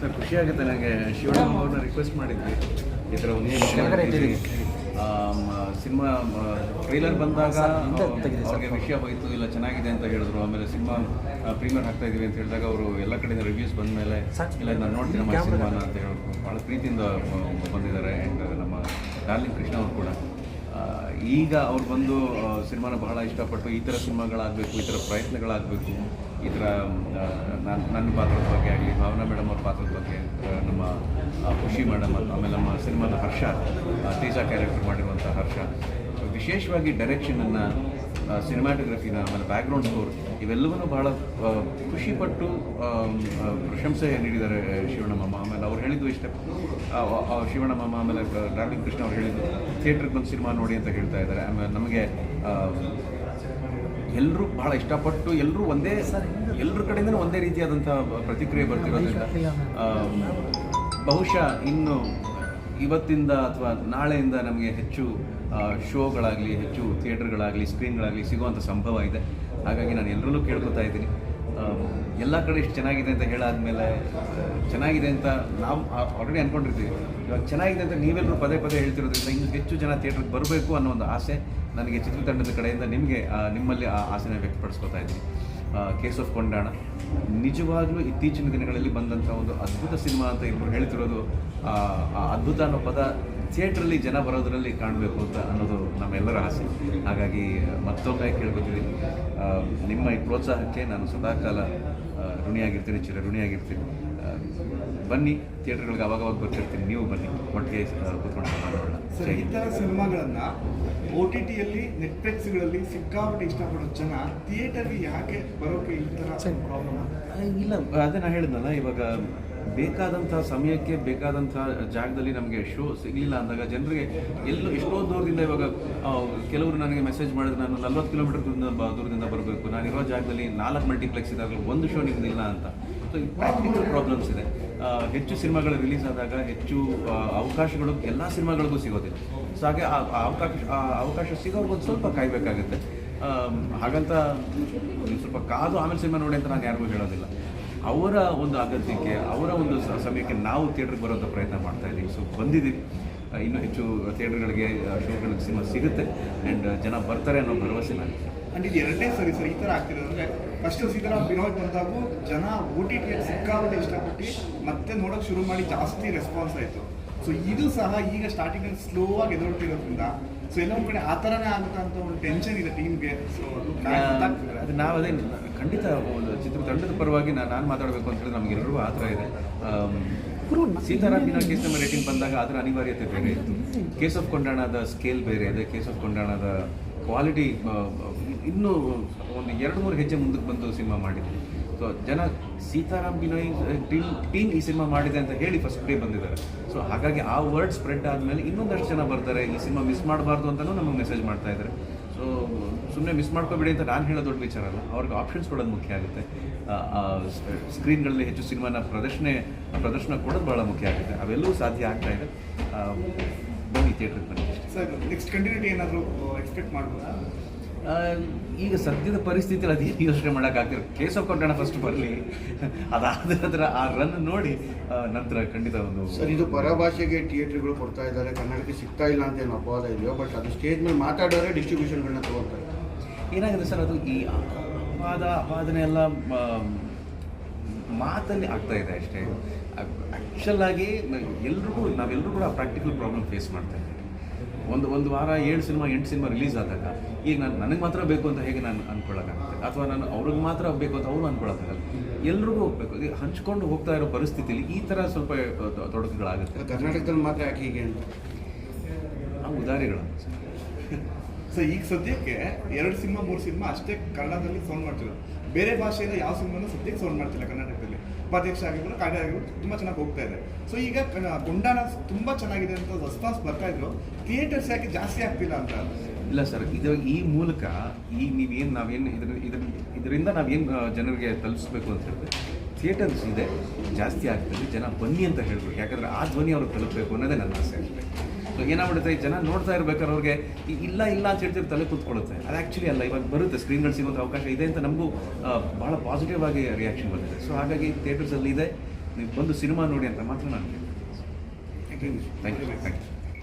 Sir ಖುಷಿ ಆಗುತ್ತೆ ನನಗೆ ಶಿವರಾಮ್ ಅವ್ರನ್ನ ರಿಕ್ವೆಸ್ಟ್ ಮಾಡಿದ್ವಿ. ಈ ಥರ ಒಂದು ಸಿನಿಮಾ ಟ್ರೈಲರ್ ಬಂದಾಗ ಅವ್ರಿಗೆ ವಿಷಯ ಹೋಯಿತು ಇಲ್ಲ ಚೆನ್ನಾಗಿದೆ ಅಂತ ಹೇಳಿದ್ರು. ಆಮೇಲೆ ಸಿನಿಮಾ ಪ್ರೀಮಿಯರ್ ಹಾಕ್ತಾ ಇದೀವಿ ಅಂತ ಹೇಳಿದಾಗ ಅವರು ಎಲ್ಲ ಕಡೆಯಿಂದ ರಿವ್ಯೂಸ್ ಬಂದ ಮೇಲೆ ಇಲ್ಲ ನಾನು ನೋಡ್ತೀನಿ ನಮ್ಮ ಸಿನಿಮಾನ ಅಂತ ಹೇಳಿದ್ರು ಭಾಳ ಪ್ರೀತಿಯಿಂದ ಬಂದಿದ್ದಾರೆ. ಆ್ಯಂಡ್ ನಮ್ಮ ಡಾರ್ಲಿಂಗ್ ಕೃಷ್ಣ ಅವರು ಕೂಡ. ಈಗ ಅವ್ರು ಬಂದು ಸಿನಿಮಾನ ಬಹಳ ಇಷ್ಟಪಟ್ಟು ಈ ಥರ ಸಿನಿಮಾಗಳಾಗಬೇಕು, ಈ ಥರ ಪ್ರಯತ್ನಗಳಾಗಬೇಕು, ಈ ಥರ ನನ್ನ ನನ್ನ ಪಾತ್ರದ ಬಗ್ಗೆ ಆಗಲಿ, ಭಾವನಾ ಮೇಡಮ್ ಅವ್ರ ಪಾತ್ರದ ಬಗ್ಗೆ ನಮ್ಮ ಖುಷಿ ಮೇಡಮ್ ಆಮೇಲೆ ನಮ್ಮ ಸಿನಿಮಾದ ಹರ್ಷ ತೇಜ ಕ್ಯಾರೆಕ್ಟರ್ ಮಾಡಿರುವಂಥ ಹರ್ಷ. ವಿಶೇಷವಾಗಿ ಡೈರೆಕ್ಷನನ್ನು ಸಿನಿಮಾಟೋಗ್ರಫಿನ ಆಮೇಲೆ ಬ್ಯಾಕ್ಗ್ರೌಂಡ್ ಸ್ಕೋರ್ ಇವೆಲ್ಲವನ್ನೂ ಬಹಳ ಖುಷಿಪಟ್ಟು ಪ್ರಶಂಸೆ ನೀಡಿದ್ದಾರೆ ಶಿವಣ್ಣಮ್ಮ ಆಮೇಲೆ ಅವ್ರು ಹೇಳಿದ್ದು ಇಷ್ಟೇ. ಆ, ಮಾಮ ಆಮೇಲೆ ಡಾರ್ಲಿಂಗ್ ಕೃಷ್ಣ ಅವ್ರು ಹೇಳಿದ್ದು ಥಿಯೇಟ್ರಿಗೆ ಬಂದು ಸಿನಿಮಾ ನೋಡಿ ಅಂತ ಹೇಳ್ತಾ ಇದ್ದಾರೆ. ಆಮೇಲೆ ನಮಗೆ ಎಲ್ಲರೂ ಬಹಳ ಇಷ್ಟಪಟ್ಟು ಎಲ್ಲರೂ ಒಂದೇ ಎಲ್ಲರ ಕಡೆಯಿಂದ ಒಂದೇ ರೀತಿಯಾದಂಥ ಪ್ರತಿಕ್ರಿಯೆ ಬರ್ತಿರೋದ್ರಿಂದ ಬಹುಶಃ ಇನ್ನು ಇವತ್ತಿಂದ ಅಥವಾ ನಾಳೆಯಿಂದ ನಮಗೆ ಹೆಚ್ಚು ಶೋಗಳಾಗಲಿ, ಹೆಚ್ಚು ಥಿಯೇಟರ್ಗಳಾಗಲಿ, ಸ್ಕ್ರೀನ್ಗಳಾಗಲಿ ಸಿಗುವಂಥ ಸಂಭವ ಇದೆ. ಹಾಗಾಗಿ ನಾನು ಎಲ್ಲರಲ್ಲೂ ಕೇಳ್ಕೊತಾ ಇದ್ದೀನಿ. ಎಲ್ಲ ಕಡೆ ಇಷ್ಟು ಚೆನ್ನಾಗಿದೆ ಅಂತ ಹೇಳಾದ್ಮೇಲೆ, ಚೆನ್ನಾಗಿದೆ ಅಂತ ನಾವು ಆಲ್ರೆಡಿ ಅಂದ್ಕೊಂಡಿರ್ತೀವಿ ಇವಾಗ ಚೆನ್ನಾಗಿದೆ ಅಂತ ನೀವೆಲ್ಲರೂ ಪದೇ ಪದೇ ಹೇಳ್ತಿರೋದ್ರಿಂದ ಇನ್ನು ಹೆಚ್ಚು ಜನ ಥಿಯೇಟ್ರಿಗೆ ಬರಬೇಕು ಅನ್ನೋ ಒಂದು ಆಸೆ ನನಗೆ ಚಿತ್ರತಂಡದ ಕಡೆಯಿಂದ ನಿಮಗೆ ನಿಮ್ಮಲ್ಲಿ ಆ ಆಸೆನ ವ್ಯಕ್ತಪಡಿಸ್ಕೊತಾ ಇದ್ದೀನಿ. ಕೇಸ್ ಆಫ್ ಕೊಂಡಾಣ ನಿಜವಾಗಲೂ ಇತ್ತೀಚಿನ ದಿನಗಳಲ್ಲಿ ಬಂದಂಥ ಒಂದು ಅದ್ಭುತ ಸಿನಿಮಾ ಅಂತ ಇಬ್ಬರು ಹೇಳ್ತಿರೋದು ಆ ಅದ್ಭುತ ಅನ್ನೋ ಪದ ಥಿಯೇಟ್ರಲ್ಲಿ ಜನ ಬರೋದರಲ್ಲಿ ಕಾಣಬೇಕು ಅಂತ ಅನ್ನೋದು ನಮ್ಮೆಲ್ಲರ ಆಸೆ. ಹಾಗಾಗಿ ಮತ್ತೊಮ್ಮೆ ಕೇಳ್ಕೊತೀವಿ ನಿಮ್ಮ ಈ ಪ್ರೋತ್ಸಾಹಕ್ಕೆ ನಾನು ಸದಾಕಾಲ ಋಣಿಯಾಗಿರ್ತೀನಿ ಚಿರ ಋಣಿಯಾಗಿರ್ತೀನಿ. ಬನ್ನಿ ಥಿಯೇಟ್ರ್ಗಳಿಗೆ ಅವಾಗವಾಗ ಬರ್ತಿರ್ತೀನಿ. ನೀವು ಬನ್ನಿ. ಒಟ್ಟಿಗೆ ಕೂತ್ಕೊಂಡು ಮಾಡೋಣ ಸರ್ ಈ ಥರ ಸಿನಿಮಾಗಳನ್ನ ಓ ಟಿ ಟಿಯಲ್ಲಿ ನೆಟ್ಫ್ಲಿಕ್ಸ್ಗಳಲ್ಲಿ ಸಿಕ್ಕಾಪಟ್ಟೆ ಇಷ್ಟಪಡೋ ಜನ ಥಿಯೇಟರ್ಗೆ ಯಾಕೆ ಬರೋಕೆ ಈ ಥರ ಪ್ರಾಬ್ಲಮ್ ಇಲ್ಲ. ಅದೇ ನಾನು ಹೇಳಿದ್ನಲ್ಲ ಇವಾಗ ಬೇಕಾದಂಥ ಸಮಯಕ್ಕೆ ಬೇಕಾದಂಥ ಜಾಗದಲ್ಲಿ ನಮಗೆ ಶೋ ಸಿಗಲಿಲ್ಲ ಅಂದಾಗ ಜನರಿಗೆ ಎಲ್ಲೂ ಎಷ್ಟೋ ದೂರದಿಂದ ಇವಾಗ ಕೆಲವರು ನನಗೆ ಮೆಸೇಜ್ ಮಾಡಿದ್ರೆ, ನಾನು ನಲ್ವತ್ತು ಕಿಲೋಮೀಟರ್ ದೂರದಿಂದ ದೂರದಿಂದ ಬರಬೇಕು. ನಾನಿರೋ ಜಾಗದಲ್ಲಿ ನಾಲ್ಕು ಮಲ್ಟಿಪ್ಲೆಕ್ಸ್ ಇದ್ದಾಗಲೂ ಒಂದು ಶೋ ನಿಮ್ದಿಲ್ಲ ಅಂತ. ಸೊ ಈ ಪ್ರಾಕ್ಟಿಕಲ್ ಪ್ರಾಬ್ಲಮ್ಸ್ ಇದೆ. ಹೆಚ್ಚು ಸಿನಿಮಾಗಳು ರಿಲೀಸ್ ಆದಾಗ ಹೆಚ್ಚು ಅವಕಾಶಗಳು, ಎಲ್ಲ ಸಿನಿಮಾಗಳಿಗೂ ಸಿಗೋದಿಲ್ಲ. ಸೊ ಹಾಗೆ ಆ ಅವಕಾಶ ಆ ಅವಕಾಶ ಸಿಗೋ ಒಂದು ಸ್ವಲ್ಪ ಕಾಯಬೇಕಾಗುತ್ತೆ. ಹಾಗಂತ, ಸ್ವಲ್ಪ ಕಾದು ಆಮೇಲೆ ಸಿನಿಮಾ ನೋಡಿ ಅಂತ ನಾನು ಯಾರಿಗೂ ಹೇಳೋದಿಲ್ಲ. ಅವರ ಒಂದು ಅಗತ್ಯಕ್ಕೆ ಅವರ ಒಂದು ಸಮಯಕ್ಕೆ ನಾವು ಥಿಯೇಟ್ರಿಗೆ ಬರೋಂಥ ಪ್ರಯತ್ನ ಮಾಡ್ತಾ ಇದ್ದೀವಿ. ಸೊ ಬಂದಿದ್ದೀವಿ. ಇನ್ನೂ ಹೆಚ್ಚು ಥಿಯೇಟ್ರ್ಗಳಿಗೆ ಶೋಗಳಿಗೆ ಸಿನಿಮಾ ಸಿಗುತ್ತೆ. ಆ್ಯಂಡ್ ಜನ ಬರ್ತಾರೆ ಅನ್ನೋ ಭರವಸೆ ನನಗೆ ಆ್ಯಂಡ್ ಇದು ಎರಡನೇ ಸರಿ ಸರ್, ಈ ಥರ ಆಗ್ತಿದೆ. ಅಂದರೆ ಫಸ್ಟ್ ಸೀತಾರಾಮ್ ವಿನೋದ್ ಬಂದಾಗೂ ಜನ ಓ ಟಿ ಟಿಯಲ್ಲಿ ಸಿಕ್ಕಾಪಟ್ಟೆ ಇಷ್ಟಪಟ್ಟು ಮತ್ತೆ ನೋಡೋಕೆ ಶುರು ಮಾಡಿ ಜಾಸ್ತಿ ರೆಸ್ಪಾನ್ಸ್ ಆಯಿತು. ಸೊ ಇದು ಸಹ ಈಗ ಸ್ಟಾರ್ಟಿಂಗಲ್ಲಿ ಸ್ಲೋ ಆಗಿ ಎದುರುತ್ತಿರೋದ್ರಿಂದ ಸೊ ಎಲ್ಲೊಂದು ಕಡೆ ಆ ಥರನೇ ಆಗುತ್ತಾ ಅಂತ ಒಂದು ಟೆನ್ಷನ್ ಇದೆ ಟೀಮ್ಗೆ ಸೊ ಅದು. ಅದು ನಾವು ಅದೇ ಖಂಡಿತ ಒಂದು ಚಿತ್ರತಂಡದ ಪರವಾಗಿ ನಾನು ನಾನು ಮಾತಾಡಬೇಕು ಅಂತ ಹೇಳಿದ್ರೆ ನಮಗೆಲ್ಲರಿಗೂ ಆ ಥರ ಇದೆ. ಸೀತಾರಾಮಿನ ಕೇಸ್ ನಮ್ಮ ರೇಟಿಂಗ್ ಬಂದಾಗ ಅದರ ಅನಿವಾರ್ಯತೆ ಬೇರೆ ಇತ್ತು. ಕೇಸ್ ಆಫ್ ಕೊಂಡಾಣದ ಸ್ಕೇಲ್ ಬೇರೆ ಇದೆ. ಕೇಸ್ ಆಫ್ ಕೊಂಡಾಣದ ಕ್ವಾಲಿಟಿ ಇನ್ನೂ ಒಂದು ಎರಡು ಮೂರು ಹೆಜ್ಜೆ ಮುಂದಕ್ಕೆ ಬಂದು ಸಿನಿಮಾ ಮಾಡಿದ್ವಿ ಸೊ ಜನ ಸೀತಾರಾಮ್ ಬಿನೋಯ್ ಟೀಮ್ ಟೀಮ್ ಈ ಸಿನಿಮಾ ಮಾಡಿದೆ ಅಂತ ಹೇಳಿ ಫಸ್ಟ್ ಡೇ ಬಂದಿದ್ದಾರೆ. ಸೊ ಹಾಗಾಗಿ ಆ ವರ್ಡ್ ಸ್ಪ್ರೆಡ್ ಆದಮೇಲೆ ಇನ್ನೊಂದಷ್ಟು ಜನ ಬರ್ತಾರೆ. ಈ ಸಿನಿಮಾ ಮಿಸ್ ಮಾಡಬಾರ್ದು ಅಂತಲೂ ನಮಗೆ ಮೆಸೇಜ್ ಮಾಡ್ತಾ ಇದ್ದಾರೆ. ಸೊ ಸುಮ್ಮನೆ ಮಿಸ್ ಮಾಡ್ಕೋಬೇಡಿ ಅಂತ ನಾನು ಹೇಳೋ ದೊಡ್ಡ ವಿಚಾರ ಅಲ್ಲ. ಅವ್ರಿಗೆ ಆಪ್ಷನ್ಸ್ ಕೊಡೋದು ಮುಖ್ಯ ಆಗುತ್ತೆ. ಸ್ಕ್ರೀನ್ಗಳಲ್ಲಿ ಹೆಚ್ಚು ಸಿನಿಮಾನ ಪ್ರದರ್ಶನೆ, ಪ್ರದರ್ಶನ ಕೊಡೋದು ಭಾಳ ಮುಖ್ಯ ಆಗುತ್ತೆ. ಅವೆಲ್ಲವೂ ಸಾಧ್ಯ ಆಗ್ತಾ ಇದೆ. ಬನ್ನಿ ಥಿಯೇಟ್ರಿಗೆ ಬನ್ನಿ. ಸರ್ ನೆಕ್ಸ್ಟ್ ಕಂಟಿನ್ಯೂಟಿ ಏನಾದರೂ ಎಕ್ಸ್ಪೆಕ್ಟ್ ಮಾಡ್ಬೋದಾ? ಈಗ ಸದ್ಯದ ಪರಿಸ್ಥಿತಿಯಲ್ಲಿ ಅದೇನು ಯೋಚನೆ ಮಾಡೋಕ್ಕಾಗ್ತಿರ ಕೇಸ್ ಆಫ್ ಕೊಂಡಾಣ ಫಸ್ಟ್ ಬರಲಿ. ಅದಾದ ನಂತರ ಆ ರನ್ ನೋಡಿ ನಂತರ ಖಂಡಿತ ಒಂದು ಸರ್ ಇದು ಪರಭಾಷೆಗೆ ಥಿಯೇಟ್ರ್ಗಳು ಕೊಡ್ತಾ ಇದ್ದಾರೆ. ಕನ್ನಡಕ್ಕೆ ಸಿಗ್ತಾ ಇಲ್ಲ ಅಂತ ಏನು ಅಪವಾದ ಇದೆಯೋ ಬಟ್ ಅದು ಸ್ಟೇಜ್ ಮೇಲೆ ಮಾತಾಡೋರೆ ಡಿಸ್ಟ್ರಿಬ್ಯೂಷನ್ಗಳನ್ನ ತಗೊಳ್ತಾರೆ. ಏನಾಗಿದೆ ಸರ್ ಅದು ಈ ಅಪವಾದ ಅಪಾದನೆ ಎಲ್ಲ ಮಾತಲ್ಲಿ ಆಗ್ತಾ ಇದೆ ಅಷ್ಟೇ. ಆ್ಯಕ್ಚುಲ್ ಆಗಿ ಎಲ್ರಿಗೂ ನಾವೆಲ್ಲರೂ ಕೂಡ ಪ್ರಾಕ್ಟಿಕಲ್ ಪ್ರಾಬ್ಲಮ್ ಫೇಸ್ ಮಾಡ್ತಾ ಇದ್ದೀವಿ. ಒಂದು ಒಂದು ವಾರ ಏಳು ಸಿನಿಮಾ ಎಂಟು ಸಿನಿಮಾ ರಿಲೀಸ್ ಆದಾಗ ಈಗ ನಾನು ನನಗೆ ಮಾತ್ರ ಬೇಕು ಅಂತ ಹೇಗೆ ನಾನು ಅನ್ಕೊಳ್ಳೋಕ್ಕಾಗುತ್ತೆ ಅಥವಾ ನಾನು ಅವ್ರಿಗೆ ಮಾತ್ರ ಬೇಕು ಅಂತ ಅವರು ಅಂದ್ಕೊಳ್ಳೋಕ್ಕಾಗಲ್ಲ ಎಲ್ರಿಗೂ ಹೋಗ್ಬೇಕು. ಈಗ ಹಂಚ್ಕೊಂಡು ಹೋಗ್ತಾ ಇರೋ ಪರಿಸ್ಥಿತಿಯಲ್ಲಿ ಈ ಥರ ಸ್ವಲ್ಪ ತೊಡಕುಗಳಾಗುತ್ತೆ. ಕರ್ನಾಟಕದಲ್ಲಿ ಮಾತ್ರ ಯಾಕೆ ಹೀಗೆ ಅಂತ? ಆ ಉದಾರಿಗಳು. ಸೊ ಈಗ ಸದ್ಯಕ್ಕೆ ಎರಡು ಸಿನಿಮಾ ಮೂರು ಸಿನಿಮಾ ಅಷ್ಟೇ ಕನ್ನಡದಲ್ಲಿ ಫೋನ್ ಮಾಡ್ತಿರೋದು. ಬೇರೆ ಭಾಷೆಯಿಂದ ಯಾವ ಸಿನಿಮಾನು ಸದ್ಯಕ್ಕೆ ಸೌಂಡ್ ಮಾಡ್ತಿಲ್ಲ ಕರ್ನಾಟಕದಲ್ಲಿ. ಉಪಾಧ್ಯಕ್ಷ ಆಗಿರ್ಬೋದು ಕಾರ್ಯ ಆಗಿರ್ಬೋದು, ತುಂಬ ಚೆನ್ನಾಗಿ ಹೋಗ್ತಾ ಇದೆ. ಸೊ ಈಗ ಗುಂಡಾನ ತುಂಬ ಚೆನ್ನಾಗಿದೆ ಅಂತ ರೆಸ್ಪಾನ್ಸ್ ಬರ್ತಾ ಇದ್ರು. ಥಿಯೇಟರ್ಸ್ ಯಾಕೆ ಜಾಸ್ತಿ ಆಗ್ತಿಲ್ಲ ಅಂತ? ಇಲ್ಲ ಸರ್, ಇದು ಈ ಮೂಲಕ ಈ ನೀವೇನು, ನಾವೇನು ಇದ್ರ ಇದ್ರ ಇದರಿಂದ ನಾವೇನು ಜನರಿಗೆ ತಲುಪಿಸ್ಬೇಕು ಅಂತ ಹೇಳಿದ್ರೆ ಥಿಯೇಟರ್ಸ್ ಇದೆ, ಜಾಸ್ತಿ ಆಗ್ತದೆ, ಜನ ಬನ್ನಿ ಅಂತ ಹೇಳ್ಬೇಕು. ಯಾಕಂದರೆ ಆ ಧ್ವನಿ ಅವ್ರಿಗೆ ತಲುಪಬೇಕು ಅನ್ನೋದೇ ನನ್ನ ಆಸೆ. ಸೊ ಏನಾಗ್ಬಿಡುತ್ತೆ ಈ ಜನ ನೋಡ್ತಾ ಇರ್ಬೇಕಾದ್ರೆ ಅವ್ರಿಗೆ ಇಲ್ಲ ಇಲ್ಲ ಅಂತ ಹೇಳ್ತಿದ್ರೆ ತಲೆ ಕೂತ್ಕೊಳ್ಳುತ್ತೆ. ಅದು ಆ್ಯಕ್ಚುಲಿ ಅಲ್ಲ ಇವಾಗ ಬರುತ್ತೆ ಸ್ಕ್ರೀನ್ಗಳು ಸಿಗುವಂಥ ಅವಕಾಶ ಇದೆ ಅಂತ ನಮಗೂ ಭಾಳ ಪಾಸಿಟಿವ್ ಆಗಿ ರಿಯಾಕ್ಷನ್ ಬಂದಿದೆ. ಸೊ ಹಾಗಾಗಿ ಥಿಯೇಟರ್ಸಲ್ಲಿ ಇದೆ. ನೀವು ಬಂದು ಸಿನಿಮಾ ನೋಡಿ ಅಂತ ಮಾತ್ರ ನಾನು ಹೇಳ್ತೀನಿ. Thank you thank you